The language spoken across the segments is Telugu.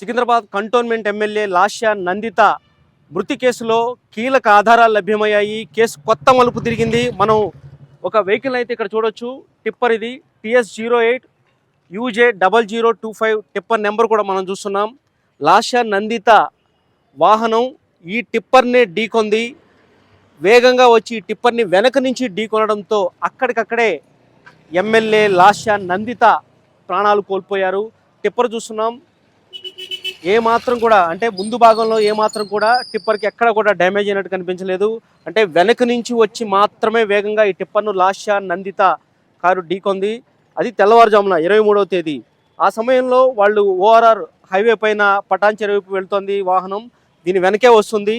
సికింద్రాబాద్ కంటోన్మెంట్ ఎమ్మెల్యే లాష్యా నందిత మృతి కేసులో కీలక ఆధారాలు లభ్యమయ్యాయి. కేసు కొత్త మలుపు తిరిగింది. మనం ఒక వెహికల్ అయితే ఇక్కడ చూడొచ్చు. టిప్పర్ ఇది. TS zero eight UJ double zero two five tipper number కూడా మనం చూస్తున్నాం. లాషా నందిత వాహనం ఈ టిప్పర్నే ఢీకొంది. వేగంగా వచ్చి ఈ టిప్పర్ని వెనక నుంచి ఢీకొనడంతో అక్కడికక్కడే ఎమ్మెల్యే లాషా నందిత ప్రాణాలు కోల్పోయారు. టిప్పర్ చూస్తున్నాం. ఏ మాత్రం కూడా అంటే ముందు భాగంలో ఏ మాత్రం కూడా టిప్పర్కి ఎక్కడ కూడా డ్యామేజ్ అయినట్టు కనిపించలేదు. అంటే వెనక నుంచి వచ్చి మాత్రమే వేగంగా ఈ టిప్పర్ను లాషా నందిత కారు ఢీకొంది. అది తెల్లవారుజామున ఇరవై మూడవ తేదీ. ఆ సమయంలో వాళ్ళు ఓఆర్ఆర్ హైవే పైన పటాన్ వైపు వెళుతుంది వాహనం. దీని వెనకే వస్తుంది.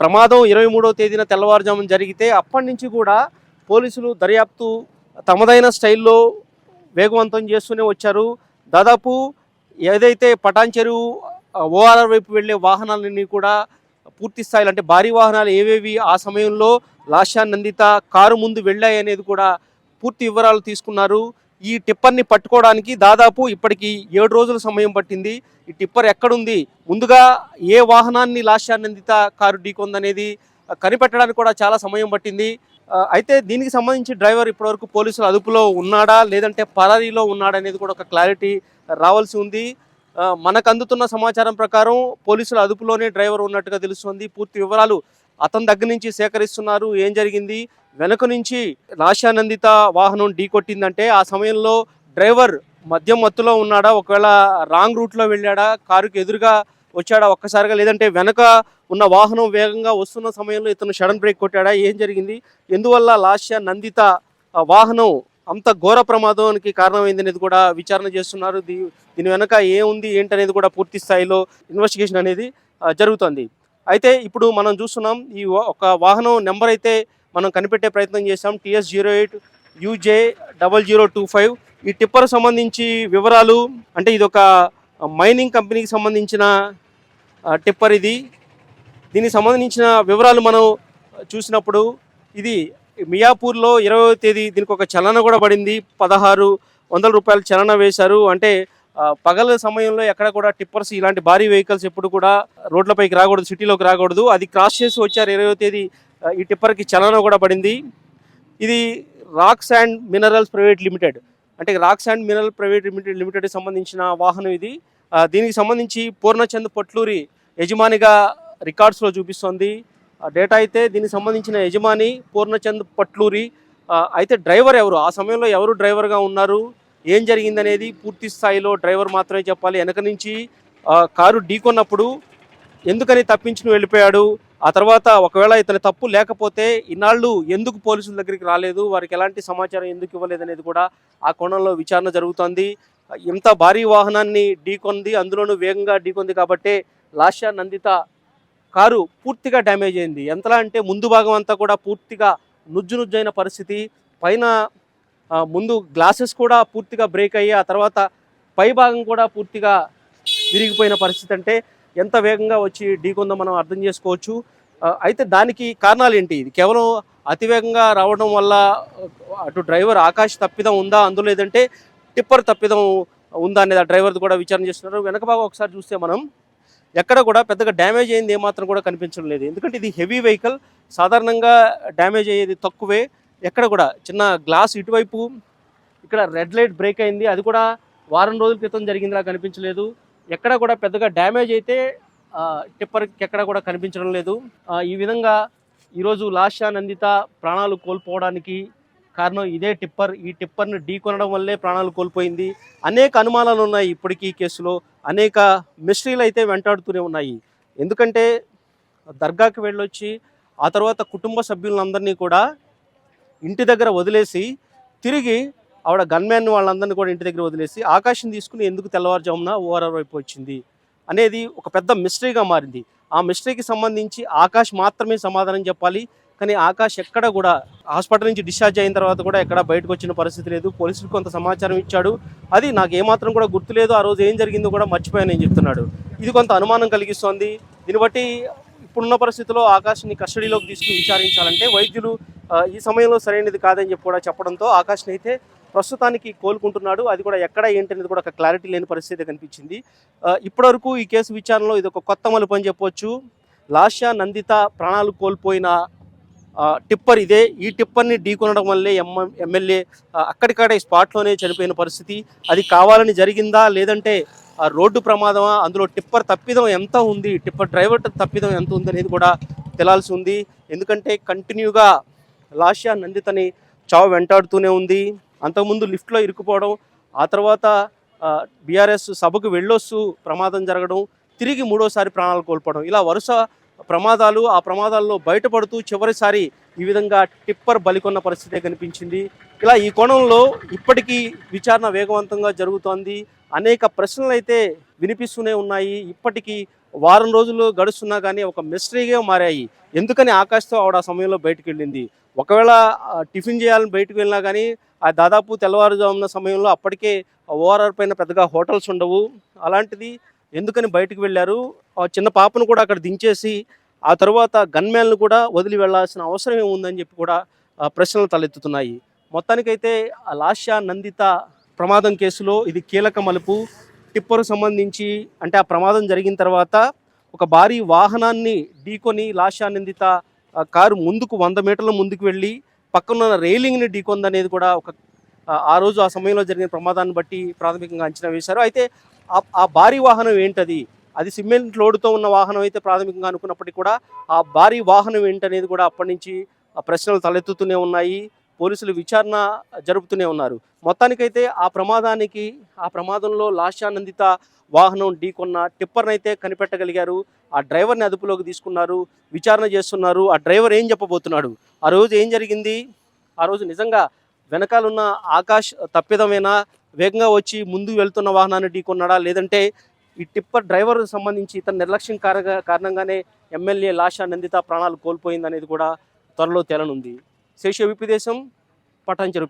ప్రమాదం ఇరవై మూడవ తేదీన తెల్లవారుజామున జరిగితే అప్పటి నుంచి కూడా పోలీసులు దర్యాప్తు తమదైన స్టైల్లో వేగవంతం చేస్తూనే వచ్చారు. దాదాపు ఏదైతే పటాన్ చెరువు ఓఆర్ఆర్ వైపు వెళ్ళే వాహనాలన్నీ కూడా పూర్తి స్థాయిలో అంటే భారీ వాహనాలు ఏవేవి ఆ సమయంలో లాషా నందిత కారు ముందు వెళ్ళాయి అనేది కూడా పూర్తి వివరాలు తీసుకున్నారు. ఈ టిప్పర్ని పట్టుకోవడానికి దాదాపు ఇప్పటికి ఏడు రోజుల సమయం పట్టింది. ఈ టిప్పర్ ఎక్కడుంది? ముందుగా ఏ వాహనాన్ని లాషా నందిత కారు ఢీకొందనేది కనిపెట్టడానికి కూడా చాలా సమయం పట్టింది. అయితే దీనికి సంబంధించి డ్రైవర్ ఇప్పటివరకు పోలీసులు అదుపులో ఉన్నాడా? లేదంటే పరారీలో ఉన్నాడా అనేది కూడా ఒక క్లారిటీ రావాల్సి ఉంది. మనకు అందుతున్న సమాచారం ప్రకారం పోలీసుల అదుపులోనే డ్రైవర్ ఉన్నట్టుగా తెలుస్తుంది. పూర్తి వివరాలు అతని దగ్గర నుంచి సేకరిస్తున్నారు. ఏం జరిగింది? వెనుక నుంచి రాశానందిత వాహనం ఢీకొట్టిందంటే ఆ సమయంలో డ్రైవర్ మద్యం మత్తులో ఉన్నాడా? ఒకవేళ రాంగ్ రూట్లో వెళ్ళాడా? కారుకి ఎదురుగా వచ్చాడా? ఒక్కసారిగా లేదంటే వెనక ఉన్న వాహనం వేగంగా వస్తున్న సమయంలో ఇతను షడన్ బ్రేక్ కొట్టాడా? ఏం జరిగింది? ఎందువల్ల లాస్య నందిత వాహనం అంత ఘోర ప్రమాదానికి కారణమైంది అనేది కూడా విచారణ చేస్తున్నారు. దీ దీని వెనక ఏముంది ఏంటనేది కూడా పూర్తి స్థాయిలో ఇన్వెస్టిగేషన్ అనేది జరుగుతుంది. అయితే ఇప్పుడు మనం చూస్తున్నాం ఈ ఒక వాహనం నెంబర్ అయితే మనం కనిపెట్టే ప్రయత్నం చేసాం TS zero eight UJ double zero two five. ఈ టిప్పర్ సంబంధించి వివరాలు అంటే ఇది ఒక మైనింగ్ కంపెనీకి సంబంధించిన టిప్పర్ ఇది. దీనికి సంబంధించిన వివరాలు మనం చూసినప్పుడు ఇది మియాపూర్లో ఇరవై తేదీ దీనికి ఒక చలన కూడా పడింది. పదహారు వందల రూపాయలు చలన వేశారు. అంటే పగల సమయంలో ఎక్కడ కూడా టిప్పర్స్ ఇలాంటి భారీ వెహికల్స్ ఎప్పుడు కూడా రోడ్లపైకి రాకూడదు సిటీలోకి రాకూడదు. అది క్రాస్ చేసి వచ్చారు ఇరవై తేదీ. ఈ టిప్పర్కి చలన కూడా పడింది. ఇది rocks and minerals private limited. అంటే rocks and mineral private limited limited సంబంధించిన వాహనం ఇది. దీనికి సంబంధించి పూర్ణచంద్ పొట్లూరి యజమానిగా రికార్డ్స్లో చూపిస్తోంది. డేటా అయితే దీనికి సంబంధించిన యజమాని పూర్ణచంద్ పట్లూరి. అయితే డ్రైవర్ ఎవరు? ఆ సమయంలో ఎవరు డ్రైవర్గా ఉన్నారు? ఏం జరిగిందనేది పూర్తి స్థాయిలో డ్రైవర్ మాత్రమే చెప్పాలి. వెనక నుంచి కారు ఢీకొన్నప్పుడు ఎందుకని తప్పించుకుని వెళ్ళిపోయాడు? ఆ తర్వాత ఒకవేళ ఇతని తప్పు లేకపోతే ఇన్నాళ్ళు ఎందుకు పోలీసుల దగ్గరికి రాలేదు? వారికి ఎలాంటి సమాచారం ఎందుకు ఇవ్వలేదు అనేది కూడా ఆ కోణంలో విచారణ జరుగుతోంది. ఇంత భారీ వాహనాన్ని ఢీకొంది అందులోనూ వేగంగా ఢీకొంది కాబట్టే లాషా నందిత కారు పూర్తిగా డ్యామేజ్ అయింది. ఎంతలా అంటే ముందు భాగం అంతా కూడా పూర్తిగా నుజ్జు నుజ్జైన పరిస్థితి. పైన ముందు గ్లాసెస్ కూడా పూర్తిగా బ్రేక్ అయ్యి ఆ తర్వాత పై భాగం కూడా పూర్తిగా విరిగిపోయిన పరిస్థితి అంటే ఎంత వేగంగా వచ్చి ఢీకొందో మనం అర్థం చేసుకోవచ్చు. అయితే దానికి కారణాలు ఏంటి? ఇది కేవలం అతివేగంగా రావడం వల్ల అటు డ్రైవర్ ఆకాశ్ తప్పిదం ఉందా? అందులో లేదంటే టిప్పర్ తప్పిదం ఉందా అనేది ఆ డ్రైవర్ది కూడా విచారణ చేస్తున్నారు. వెనక భాగం ఒకసారి చూస్తే మనం ఎక్కడ కూడా పెద్దగా డ్యామేజ్ అయింది ఏమాత్రం కూడా కనిపించడం లేదు. ఎందుకంటే ఇది హెవీ వెహికల్ సాధారణంగా డ్యామేజ్ అయ్యేది తక్కువే. ఎక్కడ కూడా చిన్న గ్లాస్ ఇటువైపు ఇక్కడ రెడ్ లైట్ బ్రేక్ అయింది. అది కూడా వారం రోజుల క్రితం జరిగిందిలా కనిపించలేదు. ఎక్కడ కూడా పెద్దగా డ్యామేజ్ అయితే టిప్పర్కి ఎక్కడ కూడా కనిపించడం లేదు. ఈ విధంగా ఈరోజు లాషా నందిత ప్రాణాలు కోల్పోవడానికి కారణం ఇదే టిప్పర్. ఈ టిప్పర్ని ఢీకొనడం వల్లే ప్రాణాలు కోల్పోయింది. అనేక అనుమానాలు ఉన్నాయి ఇప్పటికీ ఈ కేసులో. అనేక మిస్టరీలు అయితే వెంటాడుతూనే ఉన్నాయి. ఎందుకంటే దర్గాకి వెళ్ళొచ్చి ఆ తర్వాత కుటుంబ సభ్యులందరినీ కూడా ఇంటి దగ్గర వదిలేసి తిరిగి ఆవిడ గన్మ్యాన్ వాళ్ళందరినీ కూడా ఇంటి దగ్గర వదిలేసి ఆకాశం తీసుకుని ఎందుకు తెల్లవారుజామున ఓఆర్ఆర్ వైపు వచ్చింది. అనేది ఒక పెద్ద మిస్టరీగా మారింది. ఆ మిస్టరీకి సంబంధించి ఆకాష్ మాత్రమే సమాధానం చెప్పాలి. కానీ ఆకాష్ ఎక్కడ కూడా హాస్పిటల్ నుంచి డిశ్చార్జ్ అయిన తర్వాత కూడా ఎక్కడ బయటకు వచ్చిన పరిస్థితి లేదు. పోలీసులకు కొంత సమాచారం ఇచ్చాడు. అది నాకు ఏమాత్రం కూడా గుర్తులేదు ఆ రోజు ఏం జరిగిందో కూడా మర్చిపోయానని చెప్తున్నాడు. ఇది కొంత అనుమానం కలిగిస్తోంది. దీన్ని బట్టి ఇప్పుడున్న పరిస్థితిలో ఆకాష్ని కస్టడీలోకి తీసుకుని విచారించాలంటే వైద్యులు ఈ సమయంలో సరైనది కాదని చెప్పి కూడా చెప్పడంతో ఆకాష్ని అయితే ప్రస్తుతానికి కోలుకుంటున్నాడు. అది కూడా ఎక్కడ ఏంటి అనేది కూడా ఒక క్లారిటీ లేని పరిస్థితి కనిపించింది. ఇప్పటివరకు ఈ కేసు విచారణలో ఇది ఒక కొత్త మలుపు అని చెప్పొచ్చు. లాషా నందిత ప్రాణాలు కోల్పోయిన టిప్పర్ ఇదే. ఈ టిప్పర్ని ఢీకొనడం వల్లే ఎమ్ ఎమ్మెల్యే ఆ, స్పాట్లోనే చనిపోయిన పరిస్థితి. అది కావాలని జరిగిందా? లేదంటే రోడ్డు ప్రమాదమా? అందులో టిప్పర్ తప్పిదం ఎంత ఉంది? టిప్పర్ డ్రైవర్ తప్పిదం ఎంత ఉంది అనేది కూడా తెలాల్సి ఉంది. ఎందుకంటే కంటిన్యూగా లాషా నందితని చావు వెంటాడుతూనే ఉంది. అంతకుముందు లిఫ్ట్లో ఇరుక్కుపోవడం ఆ తర్వాత బీఆర్ఎస్ సభకు వెళ్ళొస్తూ ప్రమాదం జరగడం తిరిగి మూడోసారి ప్రాణాలు కోల్పోవడం ఇలా వరుస ప్రమాదాలు ఆ ప్రమాదాల్లో బయటపడుతూ చివరిసారి ఈ విధంగా టిప్పర్ బలికొన్న పరిస్థితి కనిపించింది. ఇలా ఈ కోణంలో ఇప్పటికీ విచారణ వేగవంతంగా జరుగుతోంది. అనేక ప్రశ్నలు అయితే వినిపిస్తూనే ఉన్నాయి. ఇప్పటికీ వారం రోజులు గడుస్తున్నా కానీ ఒక మిస్టరీగా మారాయి. ఎందుకని ఆకాష్తో ఆవిడ ఆ సమయంలో బయటకు వెళ్ళింది? ఒకవేళ టిఫిన్ చేయాలని బయటకు వెళ్ళినా కానీ ఆ దాదాపు తెల్లవారుజామున సమయంలో అప్పటికే ఓఆర్ఆర్ పైన పెద్దగా హోటల్స్ ఉండవు. అలాంటిది ఎందుకని బయటకు వెళ్ళారు? ఆ చిన్న పాపను కూడా అక్కడ దించేసి ఆ తర్వాత గన్మ్యాన్లు కూడా వదిలి వెళ్ళాల్సిన అవసరం ఏముందని చెప్పి కూడా ప్రశ్నలు తలెత్తుతున్నాయి. మొత్తానికైతే ఆ లాష్యా నందిత ప్రమాదం కేసులో ఇది కీలక మలుపు. టిప్పరు సంబంధించి అంటే ఆ ప్రమాదం జరిగిన తర్వాత ఒక భారీ వాహనాన్ని ఢీకొని లాషా నిందిత కారు ముందుకు వంద మీటర్ల ముందుకు వెళ్ళి పక్కనున్న రైలింగ్ని ఢీకొందనేది కూడా ఒక ఆ, రోజు ఆ సమయంలో జరిగిన ప్రమాదాన్ని బట్టి ప్రాథమికంగా అంచనా వేశారు. అయితే ఆ- భారీ వాహనం ఏంటది? అది సిమెంట్ లోడుతో ఉన్న వాహనం అయితే ప్రాథమికంగా అనుకున్నప్పటికీ కూడా ఆ భారీ వాహనం ఏంటనేది కూడా అప్పటి నుంచి ఆ ప్రశ్నలు తలెత్తుతూనే ఉన్నాయి. పోలీసులు విచారణ జరుపుతూనే ఉన్నారు. మొత్తానికైతే ఆ ప్రమాదానికి ఆ ప్రమాదంలో లాశానందిత వాహనం ఢీకొన్న టిప్పర్ని అయితే కనిపెట్టగలిగారు. ఆ డ్రైవర్ని అదుపులోకి తీసుకున్నారు విచారణ చేస్తున్నారు. ఆ డ్రైవర్ ఏం చెప్పబోతున్నాడు? ఆ రోజు ఏం జరిగింది? ఆ రోజు నిజంగా వెనకాలన్న ఆకాష్ తప్పిదమేనా? వేగంగా వచ్చి ముందు వెళ్తున్న వాహనాన్ని ఢీకొన్నాడా? లేదంటే ఈ టిప్పర్ డ్రైవర్ సంబంధించి ఇతని నిర్లక్ష్యం కారణంగానే ఎమ్మెల్యే లాషా నందిత ప్రాణాలు కోల్పోయిందనేది కూడా త్వరలో తేలనుంది. శేష విపి దేశం పటాంచెరు